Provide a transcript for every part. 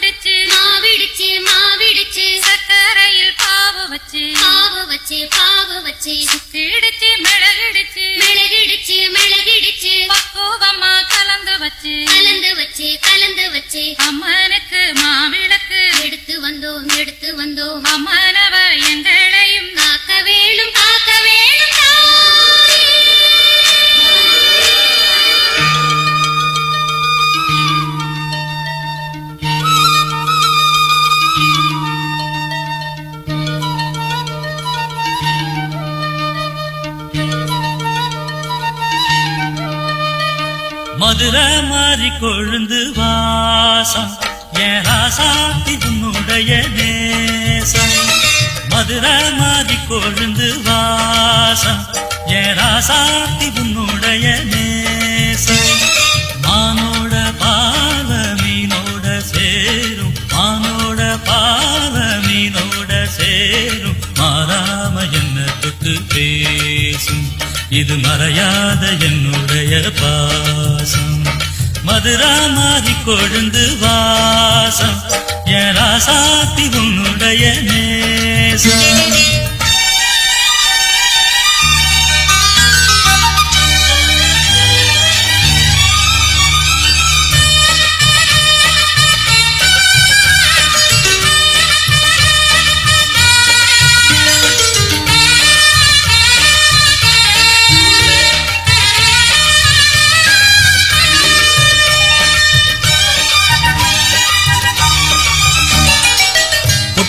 மாவிடுச்சு மாவிடுச்சு மாவிடுச்சு. சக்கரையில் பாவு வச்சு பாவு வச்சு பாவு வச்சு. சுக்கிடுச்சு மிளகிடுச்சு. மிளகிடுச்சு மிளகிடுச்சு. பக்குவமா கலந்து வச்சு கலந்து வச்சு கலந்து வச்சு. அம்மனுக்கு மாவிளக்கு. எடுத்து வந்தோம் எடுத்து வந்தோம். அம்மனவ மதுரை மாறி கொழுந்து வாசம். என் ராசாத்தி உன்னுடைய நேசம். மதுரை மாறி கொழுந்து வாசம். என் ராசாத்தி உன்னுடைய நேசம். மானோட பால மீனோட சேரும். மானோட பால மீனோட சேரும். மாறாம என்ன பேசும்? இது மறையாத என்னுடைய பாசம். மதுரா மாறி கொழுந்து வாசம். என் ராசாத்தி உன்னுடைய நேசம்.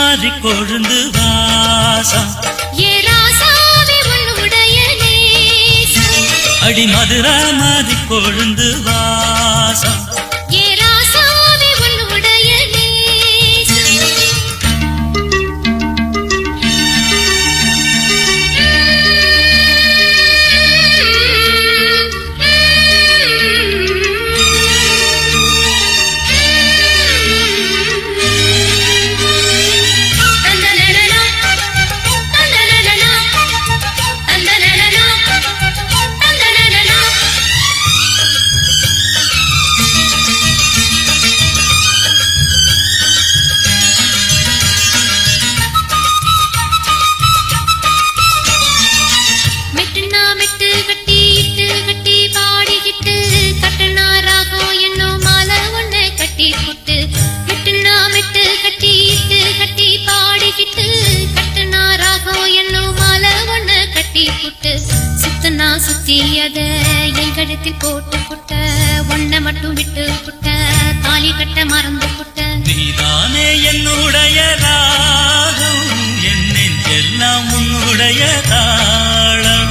மாறி கொழுந்து நேசம். அடி மதுரா மாறி கொழுந்து வாசம் அத என் கழுத்தில் போட்டு புட்ட ஒன்ன மட்டும் விட்டு புட்ட தாலி கட்ட மறந்து புட்ட. நீதானே என்னுடைய ராகம் என் நெஞ்செல்லாம் உன்னுடைய தாளம்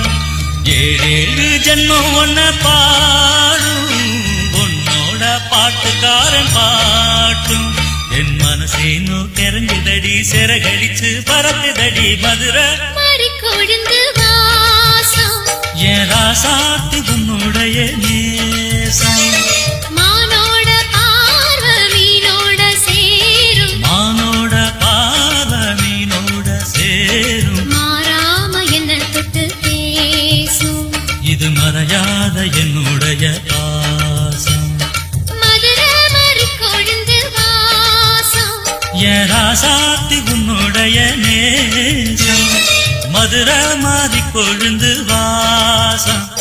ஏழேழு ஜென்மம் ஒன்ன பாடும் உன்னோட பாட்டுக்காரன் பாட்டும். என் மனசேனோ கெரஞ்சுதடி சிறகடிச்சு பறக்குதடி மதுரை. மாறி கொழுந்து என் ராசாத்தி உன்னுடைய நேசம். மானோட பார்வை மீனோட சேரும். மானோட பாவ மீனோட சேரும். மாறாம என்ன தொட்டு பேசும். இது மறையாத என்னுடைய பாசம். என் ராசாத்தி உன்னுடைய நேசம். மதுரை மாறி கொழுந்து வாசம்